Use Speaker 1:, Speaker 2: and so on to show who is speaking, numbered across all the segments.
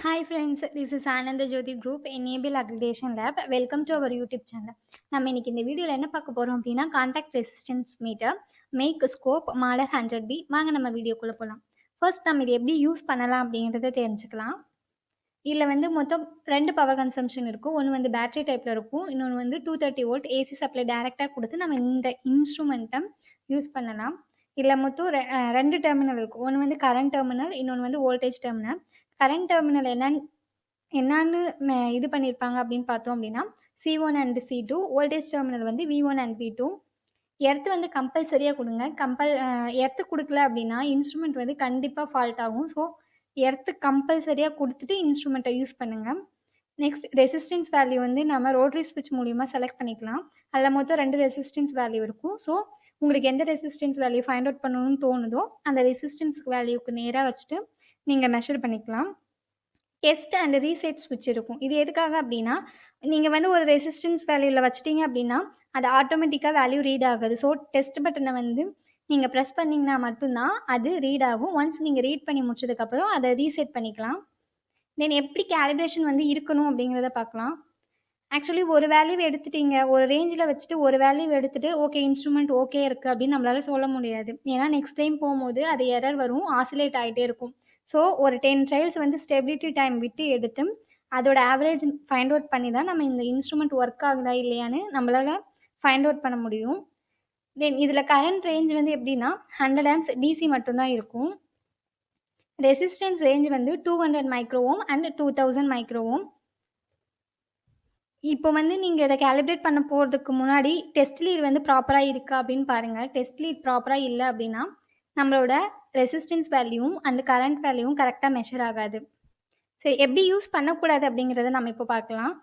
Speaker 1: Hi friends this is Ananda Jothi group enable accreditation lab welcome to our YouTube channel நம்ம இன்னைக்கு இந்த வீடியோவில் என்ன பார்க்க போகிறோம் அப்படின்னா contact resistance meter make scope model hundred B வாங்க நம்ம வீடியோக்குள்ளே போகலாம் ஃபர்ஸ்ட் நம்ம இது எப்படி யூஸ் பண்ணலாம் அப்படிங்கிறத தெரிஞ்சுக்கலாம். இதில் வந்து மொத்தம் ரெண்டு பவர் கன்சம்ஷன் இருக்கும். ஒன்று வந்து பேட்டரி டைப்பில் இருக்கும். இன்னொன்று வந்து two thirty volt AC supply டேரெக்டாக கொடுத்து நம்ம இந்த இன்ஸ்ட்ருமெண்ட்டை யூஸ் பண்ணலாம். இதில் மொத்தம் ரெ- ரெண்டு டெர்மினல் இருக்கும். ஒன்று வந்து கரண்ட் டெர்மினல் இன்னொன்று வந்து வோல்டேஜ் டெர்மினல் கரண்ட் டெர்மினல் என்னன்னு என்னன்னு இது பண்ணியிருப்பாங்க அப்படின்னு பார்த்தோம் அப்படின்னா C one and C two voltage terminal வந்து V one and V two earth வந்து கம்பல்சரியாக கொடுங்க. கம்பல் எர்த்து கொடுக்கல அப்படின்னா இன்ஸ்ட்ருமெண்ட் வந்து கண்டிப்பாக ஃபால்ட் ஆகும். ஸோ எர்த்து கம்பல்சரியாக கொடுத்துட்டு இன்ஸ்ட்ருமெண்ட்டை யூஸ் பண்ணுங்கள் நெக்ஸ்ட் ரெசிஸ்டன்ஸ் வேல்யூ வந்து நம்ம ரோட்ரி ஸ்விட்ச் மூலியமாக செலக்ட் பண்ணிக்கலாம். அதில் மொத்தம் ரெண்டு ரெசிஸ்டன்ஸ் வேல்யூ இருக்கும். ஸோ உங்களுக்கு எந்த ரெசிஸ்டன்ஸ் வேல்யூ ஃபைண்ட் அவுட் பண்ணணும்னு தோணுதோ அந்த ரெசிஸ்டன்ஸ் வேல்யூக்கு நேராக வச்சுட்டு நீங்கள் மெஷர் பண்ணிக்கலாம். டெஸ்ட் அண்ட் ரீசெட் ஸ்விட்ச் இருக்கும். இது எதுக்காக அப்படின்னா நீங்கள் வந்து ஒரு ரெசிஸ்டன்ஸ் வேல்யூவில் வச்சுட்டீங்க அப்படின்னா அது ஆட்டோமேட்டிக்காக வேல்யூ ரீட் ஆகுது. ஸோ டெஸ்ட் பட்டனை வந்து நீங்கள் ப்ரெஸ் பண்ணிங்கன்னா மட்டும்தான் அது ரீட் ஆகும். ஒன்ஸ் நீங்கள் ரீட் பண்ணி முடிச்சதுக்கப்புறம் அதை ரீசெட் பண்ணிக்கலாம். தென் எப்படி கேலிப்ரேஷன் வந்து இருக்கணும் அப்படிங்கிறத பார்க்கலாம். ஆக்சுவலி ஒரு வேல்யூ எடுத்துட்டீங்க. ஒரு ரேஞ்சில் வச்சுட்டு ஒரு வேல்யூ எடுத்துட்டு ஓகே இன்ஸ்ட்ருமெண்ட் ஓகே இருக்குது அப்படின்னு நம்மளால சொல்ல முடியாது. ஏன்னா நெக்ஸ்ட் டைம் போகும்போது அது எரர் வரும் ஆசிலேட் ஆகிட்டே இருக்கும். ஸோ ஒரு டென் ட்ரையல்ஸ் வந்து ஸ்டெபிலிட்டி டைம் விட்டு எடுத்து அதோட ஆவரேஜ் ஃபைண்ட் அவுட் பண்ணி தான் நம்ம இந்த இன்ஸ்ட்ருமெண்ட் ஒர்க் ஆகுதா இல்லையான்னு நம்மளால் ஃபைண்ட் அவுட் பண்ண முடியும். தென் இதில் கரண்ட் ரேஞ்ச் வந்து எப்படின்னா ஹண்ட்ரட் ஆம்ஸ் டிசி மட்டும்தான் இருக்கும். ரெசிஸ்டன்ஸ் ரேஞ்ச் வந்து two hundred microohm and two thousand microohm இப்போ வந்து நீங்கள் இதை கேலிப்ரேட் பண்ண போகிறதுக்கு முன்னாடி டெஸ்ட் லீட் வந்து ப்ராப்பராக இருக்கா அப்படின்னு பாருங்கள் டெஸ்ட் லீட் ப்ராப்பராக இல்லை அப்படின்னா நம்மளோட ரெசிஸ்டன்ஸ் வேல்யூவும் அந்த கரண்ட் வேல்யூவும் கரெக்டாக மெஷர் ஆகாது. சரி எப்படி யூஸ் பண்ணக்கூடாது அப்படிங்கிறத நம்ம இப்போ பார்க்கலாம்.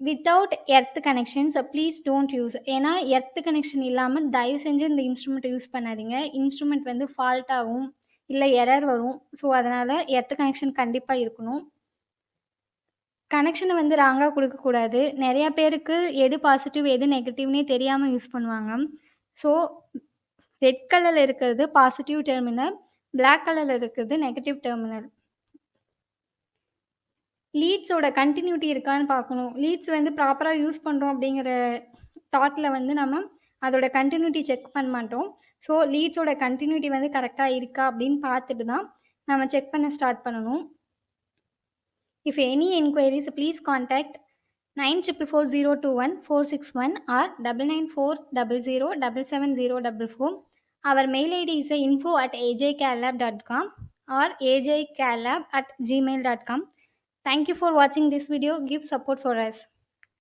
Speaker 1: Without earth connections please don't use ஏன்னா எர்த் கனெக்ஷன் இல்லாமல் தயவு செஞ்சு இந்த இன்ஸ்ட்ருமெண்ட்டை யூஸ் பண்ணாதீங்க. இன்ஸ்ட்ருமெண்ட் வந்து ஃபால்ட் ஆகும் இல்லை எரர் வரும். ஸோ அதனால் எர்த் கனெக்ஷன் கண்டிப்பாக இருக்கணும். கனெக்ஷனை வந்து ராங்காக கொடுக்கக்கூடாது நிறையா பேருக்கு எது பாசிட்டிவ் எது நெகட்டிவ்னே தெரியாமல் யூஸ் பண்ணுவாங்க. ஸோ ரெட் கலரில் இருக்கிறது பாசிட்டிவ் டெர்மினல் பிளாக் கலரில் இருக்கிறது நெகட்டிவ் டெர்மினல் லீட்ஸோட கண்டினியூட்டி இருக்கான்னு பார்க்கணும். லீட்ஸ் வந்து ப்ராப்பராக யூஸ் பண்ணுறோம் அப்படிங்கிற தாட்டில் வந்து நம்ம அதோட கண்டினியூட்டி செக் பண்ண மாட்டோம். ஸோ லீட்ஸோட கண்டினியூட்டி வந்து கரெக்டாக இருக்கா அப்படின்னு பார்த்துட்டு தான் நம்ம செக் பண்ண ஸ்டார்ட் பண்ணணும். If any inquiries, please contact 944021 or 9940077044. Our mail ID is info at ajcalab.com or ajcalab at gmail.com. Thank you for watching this video. Give support for us.